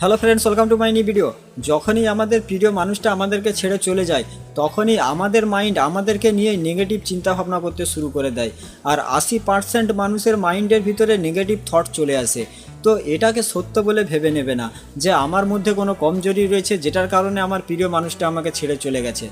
Hello friends welcome to my new video যখনই আমাদের প্রিয় মানুষটা আমাদেরকে ছেড়ে চলে যায়, তখনই আমাদের মাইন্ড আমাদেরকে নিয়ে নেগেটিভ চিন্তাভাবনা করতে শুরু করে দেয়। আর আশি পার্সেন্ট মানুষের মাইন্ডের ভিতরে নেগেটিভ থট চলে আসে। তো এটাকে সত্য বলে ভেবে নেবে না যে আমার মধ্যে কোনো কমজোরি রয়েছে, যেটার কারণে আমার প্রিয় মানুষটা আমাকে ছেড়ে চলে গেছে।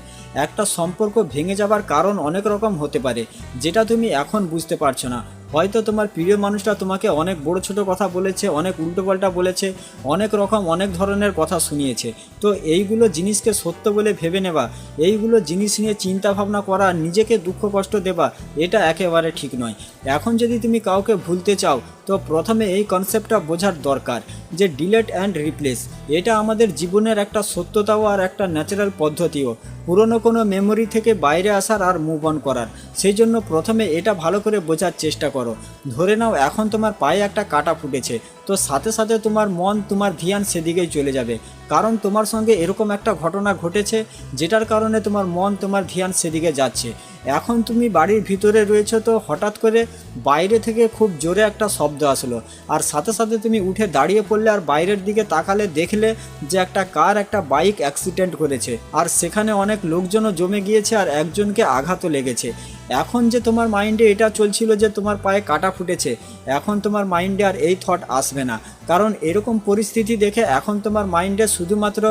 একটা সম্পর্ক ভেঙে যাবার কারণ অনেক রকম হতে পারে, যেটা তুমি এখন বুঝতে পারছ না। হয়তো তোমার প্রিয় মানুষটা তোমাকে অনেক বড় ছোট কথা বলেছে, অনেক উল্টোপাল্টা বলেছে, অনেক রকম, অনেক ধরনের কথা শুনিয়েছে। তো এইগুলো জিনিসকে সত্য বলে ভেবে নেবা। এইগুলো জিনিস নিয়ে চিন্তা ভাবনা করা, নিজেকে দুঃখ কষ্ট দেবা, এটা একেবারে ঠিক নয়। এখন যদি তুমি কাউকে ভুলতে চাও তো প্রথমে এই কনসেপ্টটা বোঝার দরকার যে ডিলেট অ্যান্ড রিপ্লেস এটা আমাদের জীবনের একটা সত্যতাও আর একটা ন্যাচারাল পদ্ধতিও। পুরনো কোনো মেমোরি থেকে বাইরে আসার আর মুভ অন করার। সেই জন্য প্রথমে এটা ভালো করে বোঝার চেষ্টা করো। ধরে নাও এখন তোমার পায়ে একটা কাটা ফুটেছে, তো সাথে সাথে তোমার মন, তোমার ধ্যান সেদিকেই চলে যাবে। কারণ তোমার সঙ্গে এরকম একটা ঘটনা ঘটেছে, যেটার কারণে তোমার মন, তোমার ধ্যান সেদিকে যাচ্ছে। এখন তুমি বাড়ির ভিতরে রয়েছো তো হঠাৎ করে বাইরে থেকে খুব জোরে একটা শব্দ আসলো। আর সাথে সাথে তুমি উঠে দাঁড়িয়ে পড়লে আর বাইরের দিকে তাকালে দেখলে যে একটা কার একটা বাইক অ্যাক্সিডেন্ট করেছে। আর সেখানে অনেক লোকজনও জমে গিয়েছে আর একজনকে আঘাতও লেগেছে। এখন যে তোমার মাইন্ডে এটা চলছিল যে তোমার পায়ে কাটা ফুটেছে, এখন তোমার মাইন্ডে আর এই থট আসবে না। কারণ এরকম পরিস্থিতি দেখে এখন তোমার মাইন্ডে শুধুমাত্র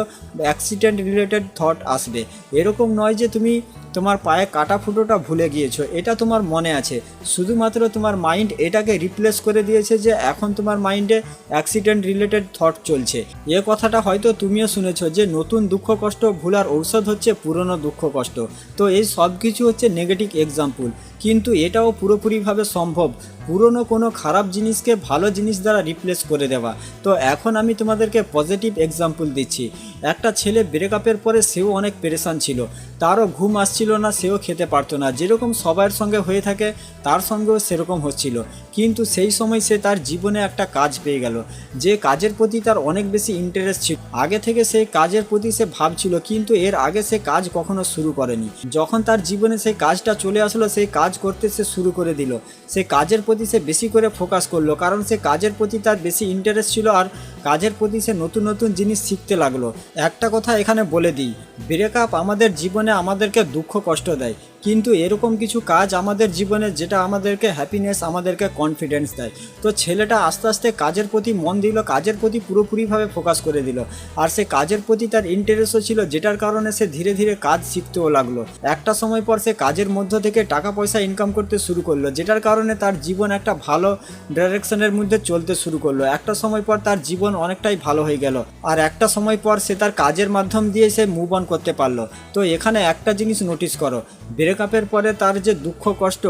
অ্যাক্সিডেন্ট রিলেটেড থট আসবে। এরকম নয় যে তুমি তোমার পায়ে কাটা ফুটোটা ভুলে গিয়েছো, এটা তোমার মনে আছে। শুধুমাত্র তোমার মাইন্ড এটাকে রিপ্লেস করে দিয়েছে যে এখন তোমার মাইন্ডে অ্যাক্সিডেন্ট রিলেটেড থট চলছে। এ কথাটা হয়তো তুমিও শুনেছো যে নতুন দুঃখ কষ্ট, ভুলার ঔষধ হচ্ছে পুরনো দুঃখ কষ্ট। তো এই সব কিছু হচ্ছে নেগেটিভ এক্সাম্পল কিন্তু এটাও পুরোপুরিভাবে সম্ভব। পুরনো কোনো খারাপ জিনিসকে ভালো জিনিস দ্বারা রিপ্লেস করে দেওয়া। তো এখন আমি তোমাদেরকে পজিটিভ এক্সাম্পল দিচ্ছি। একটা ছেলে ব্রেকআপের পরে সেও অনেক পেরেশান ছিল। তারও ঘুম আসছিল না, সেও খেতে পারতো না। যেরকম সবার সঙ্গে হয়ে থাকে, তার সঙ্গেও সেরকম হচ্ছিল। কিন্তু সেই সময় সে তার জীবনে একটা কাজ পেয়ে গেল। যে কাজের প্রতি তার অনেক বেশি ইন্টারেস্ট ছিল। আগে থেকে সেই কাজের প্রতি সে ভাবছিল, কিন্তু এর আগে সে কাজ কখনো শুরু করেনি। যখন তার জীবনে সেই কাজটা চলে আসলো, সেই কাজ করতে সে শুরু করে দিল। সে কাজের প্রতি সে বেশি করে ফোকাস করল, কারণ সে কাজের প্রতি তার বেশি ইন্টারেস্ট ছিল আর কাজের প্রতি সে নতুন নতুন জিনিস শিখতে লাগল। একটা কথা এখানে বলে দিই ব্রেকআপ আমাদের জীবনে আমাদেরকে দুঃখ কষ্ট দেয়। কিন্তু এরকম কিছু কাজ আমাদের জীবনে যেটা আমাদেরকে হ্যাপিনেস আমাদেরকে কনফিডেন্স দেয়। তো ছেলেটা আস্তে আস্তে কাজের প্রতি মন দিল, কাজের প্রতি পুরোপুরিভাবে ফোকাস করে দিল। আর সে কাজের প্রতি তার ইন্টারেস্টও ছিল, যেটার কারণে সে ধীরে ধীরে কাজ শিখতেও লাগল। একটা সময় পর সে কাজের মধ্য থেকে টাকা পয়সা ইনকাম করতে শুরু করল, যেটার কারণে তার জীবন একটা ভালো ডাইরেকশনের মধ্যে চলতে শুরু করল। একটা সময় পর তার জীবন অনেকটাই ভালো হয়ে গেল। আর একটা সময় পর সে তার কাজের মাধ্যম দিয়ে সে মুভ অন করতে পারল। তো এখানে একটা জিনিস নোটিস করো ব্রেকআপের পরে তার যে দুঃখ, কষ্ট,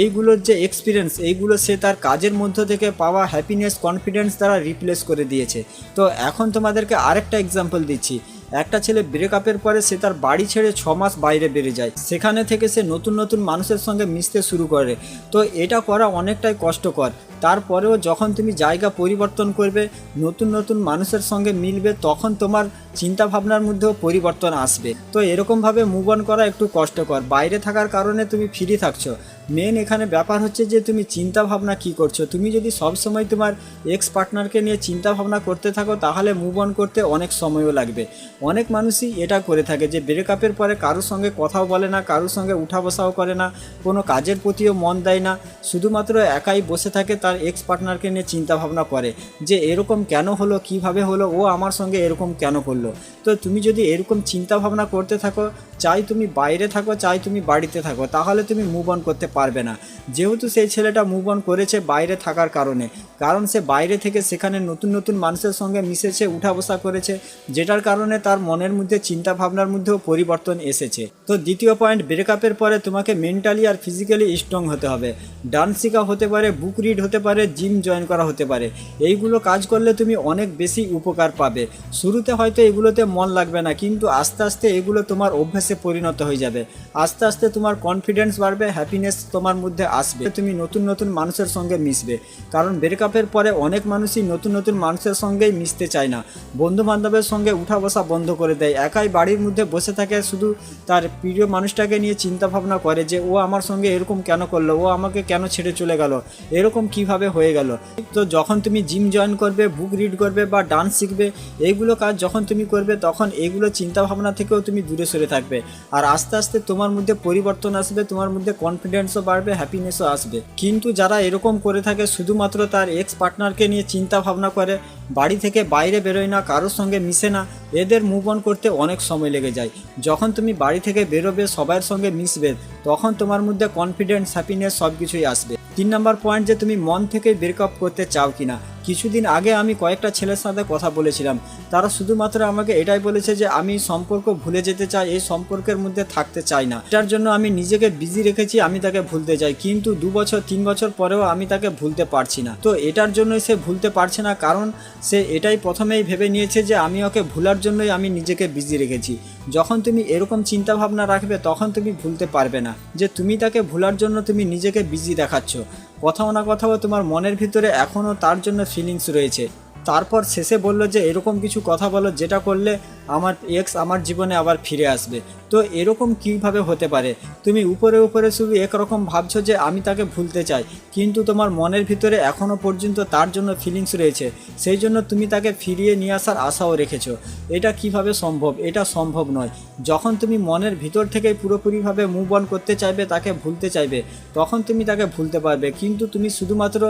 এইগুলোর যে এক্সপিরিয়েন্স এইগুলো সে তার কাজের মধ্য থেকে পাওয়া হ্যাপিনেস কনফিডেন্স তারা রিপ্লেস করে দিয়েছে। তো এখন তোমাদেরকে আরেকটা এক্সাম্পল দিচ্ছি। একটা ছেলে ব্রেকআপের পরে সে তার বাড়ি ছেড়ে ছ মাস বাইরে বেড়ে যায়। সেখানে থেকে সে নতুন নতুন মানুষের সঙ্গে মিশতে শুরু করে। তো এটা করা অনেকটাই কষ্টকর। তারপরেও যখন তুমি জায়গা পরিবর্তন করবে, নতুন নতুন মানুষের সঙ্গে মিলবে, তখন তোমার চিন্তা ভাবনার মধ্যেও পরিবর্তন আসবে। তো এরকমভাবে মুভ অন করা একটু কষ্টকর। বাইরে থাকার কারণে তুমি ফ্রি থাকছো। মেন এখানে ব্যাপার হচ্ছে যে, তুমি চিন্তা ভাবনা কি করছ? তুমি যদি সব সময় তোমার এক্স পার্টনারকে নিয়ে চিন্তা ভাবনা করতে থাকো, তাহলে মুভ অন করতে অনেক সময়ও লাগবে। অনেক মানুষই এটা করে থাকে যে ব্রেকআপের পরে কারোর সঙ্গে কথাও বলে না, কারোর সঙ্গে উঠা বসাও করে না, কোনো কাজের প্রতিও মন দেয় না। শুধুমাত্র একাই বসে থাকে, তার এক্স পার্টনারকে নিয়ে চিন্তা ভাবনা করে যে এরকম কেন হলো, কীভাবে হলো, ও আমার সঙ্গে এরকম কেন করল। তো তুমি যদি এরকম চিন্তা ভাবনা করতে থাকো চাই তুমি বাইরে থাকো, চাই তুমি বাড়িতে থাকো, তাহলে তুমি মুভ অন করতে পারবে না। যেহেতু সেই ছেলেটা মুভ অন করেছে বাইরে থাকার কারণে, কারণ সে বাইরে থেকে সেখানে নতুন নতুন মানুষের সঙ্গে মিশেছে, উঠা বসা করেছে, যেটার কারণে তার মনের মধ্যে চিন্তা ভাবনার মধ্যেও পরিবর্তন এসেছে। তো দ্বিতীয় পয়েন্ট ব্রেকআপের পরে তোমাকে মেন্টালি আর ফিজিক্যালি স্ট্রং হতে হবে। ডান্স শেখা হতে পারে বুক রিড হতে পারে জিম জয়েন করা হতে পারে। এইগুলো কাজ করলে তুমি অনেক বেশি উপকার পাবে। শুরুতে হয়তো এগুলোতে মন লাগবে না, কিন্তু আস্তে আস্তে এগুলো তোমার অভ্যাসে পরিণত হয়ে যাবে। আস্তে আস্তে তোমার কনফিডেন্স বাড়বে হ্যাপিনেস তোমার মধ্যে আসবে। তুমি নতুন নতুন মানুষের সঙ্গে মিশবে। কারণ ব্রেকআপের পরে অনেক মানুষই নতুন নতুন মানুষের সঙ্গেই মিশতে চায় না। বন্ধু বান্ধবের সঙ্গে উঠা বসা বন্ধ করে দেয়। একাই বাড়ির মধ্যে বসে থাকে, শুধু তার প্রিয় মানুষটাকে নিয়ে চিন্তা ভাবনা করে যে, ও আমার সঙ্গে এরকম কেন করল? ও আমাকে কেন ছেড়ে চলে গেল? এরকম কীভাবে হয়ে গেল? তো যখন তুমি জিম জয়েন করবে বুক রিড করবে বা ডান্স শিখবে এইগুলো কাজ যখন তুমি করবে, তখন এইগুলো চিন্তা ভাবনা থেকেও তুমি দূরে সরে থাকবে। আর আস্তে আস্তে তোমার মধ্যে পরিবর্তন আসবে, তোমার মধ্যে কনফিডেন্সও বাড়বে হ্যাপিনেসও আসবে। কিন্তু যারা এরকম করে থাকে, শুধুমাত্র তার এক্স পার্টনারকে নিয়ে চিন্তা ভাবনা করে, বাড়ি থেকে বাইরে বেরোয় না, কারোর সঙ্গে মিশে না, এদের মুভ অন করতে অনেক সময় লেগে যায়। যখন তুমি বাড়ি থেকে বেরোবে সবার সঙ্গে মিশবে, তখন তোমার মধ্যে কনফিডেন্স হ্যাপিনেস সব কিছুই আসবে। তিন নম্বর পয়েন্ট যে তুমি মন থেকে ব্রেকআপ করতে চাও কিনা কিছুদিন আগে আমি কয়েকটা ছেলের সাথে কথা বলেছিলাম। তারা শুধুমাত্র আমাকে এটাই বলেছে যে, আমি সম্পর্ক ভুলে যেতে চাই, এই সম্পর্কের মধ্যে থাকতে চাই না। এটার জন্য আমি নিজেকে বিজি রেখেছি, আমি তাকে ভুলতে চাই। কিন্তু দু বছর, তিন বছর পরেও আমি তাকে ভুলতে পারছি না। তো এটার জন্যই সে ভুলতে পারছে না, কারণ সে এটাই প্রথমেই ভেবে নিয়েছে যে, আমি ওকে ভুলার জন্যই আমি নিজেকে বিজি রেখেছি। যখন তুমি এরকম চিন্তা ভাবনা রাখবে, তখন তুমি ভুলতে পারবে না। যে, তুমি তাকে ভুলার জন্য তুমি নিজেকে বিজি দেখাচ্ছ। কোথাও না কোথাও তোমার মনের ভিতরে এখনও তার জন্য ফিলিংস রয়েছে। তারপর শেষে বলল যে, এরকম কিছু কথা বলো যেটা করলে আমার এক্স আমার জীবনে আবার ফিরে আসবে। তো এরকম কীভাবে হতে পারে? তুমি উপরে উপরে শুধু একরকম ভাবছ যে আমি তাকে ভুলতে চাই, কিন্তু তোমার মনের ভিতরে এখনও পর্যন্ত তার জন্য ফিলিংস রয়েছে। সেই জন্য তুমি তাকে ফিরিয়ে নিয়ে আসার আশাও রেখেছো। এটা কীভাবে সম্ভব? এটা সম্ভব নয়। যখন তুমি মনের ভিতর থেকেই পুরোপুরিভাবে মুভ অন করতে চাইবে, তাকে ভুলতে চাইবে, তখন তুমি তাকে ভুলতে পারবে। কিন্তু তুমি শুধুমাত্র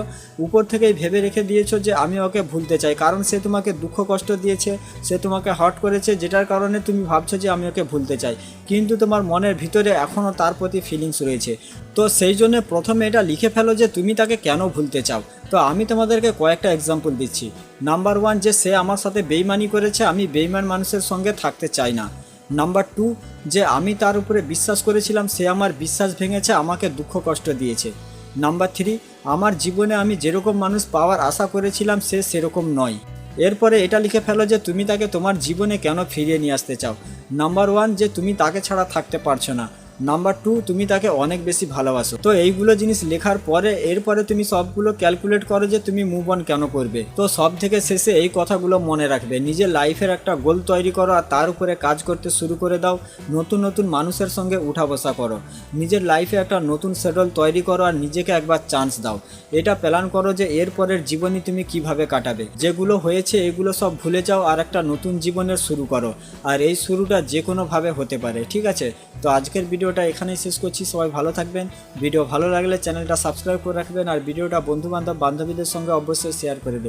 উপর থেকেই ভেবে রেখে দিয়েছ যে আমি ওকে ভুলতে চাই, কারণ সে তোমাকে দুঃখ কষ্ট দিয়েছে, সে তোমাকে হট করেছে যেটার কারণে তুমি ভাবছ যে আমি ওকে ভুলতে চাই। কিন্তু তোমার মনের ভিতরে এখনও তার প্রতি ফিলিংস রয়েছে। তো সেই জন্য প্রথমে এটা লিখে ফেলো যে তুমি তাকে কেন ভুলতে চাও। তো আমি তোমাদেরকে কয়েকটা এক্সাম্পল দিচ্ছি। নাম্বার ওয়ান যে সে আমার সাথে বেইমানি করেছে, আমি বেইমান মানুষের সঙ্গে থাকতে চাই না। নাম্বার টু যে আমি তার উপরে বিশ্বাস করেছিলাম, সে আমার বিশ্বাস ভেঙেছে, আমাকে দুঃখ কষ্ট দিয়েছে। নাম্বার থ্রি আমার জীবনে আমি যেরকম মানুষ পাওয়ার আশা করেছিলাম, সে সেরকম নয়। এরপরে এটা লিখে ফেলো যে তুমি তাকে তোমার জীবনে কেন ফিরিয়ে নিয়ে আসতে চাও। নাম্বার ওয়ান যে তুমি তাকে ছাড়া থাকতে পারছ না। নাম্বার টু তুমি তাকে অনেক বেশি ভালোবাসো। তো এইগুলো জিনিস লেখার পরে, এরপরে তুমি সবগুলো ক্যালকুলেট করো যে তুমি মুভ অন কেন করবে। তো সব থেকে শেষে এই কথাগুলো মনে রাখবে। নিজের লাইফের একটা গোল তৈরি করো আর তার উপরে কাজ করতে শুরু করে দাও। নতুন নতুন মানুষের সঙ্গে উঠা বসা করো। নিজের লাইফে একটা নতুন সেটল তৈরি করো আর নিজেকে একবার চান্স দাও। এটা প্ল্যান করো যে এরপরের জীবনই তুমি কীভাবে কাটাবে। যেগুলো হয়েছে, এগুলো সব ভুলে যাও আর একটা নতুন জীবনের শুরু করো। আর এই শুরুটা যে কোনোভাবে হতে পারে। ঠিক আছে? তো আজকের ভিডিওটা এখানেই শেষ করছি। সবাই ভালো থাকবেন। ভিডিও ভালো লাগলে চ্যানেলটা সাবস্ক্রাইব করে রাখবেন আর ভিডিওটা বন্ধুবান্ধব বান্ধবীদের সঙ্গে অবশ্যই শেয়ার করে দেবেন।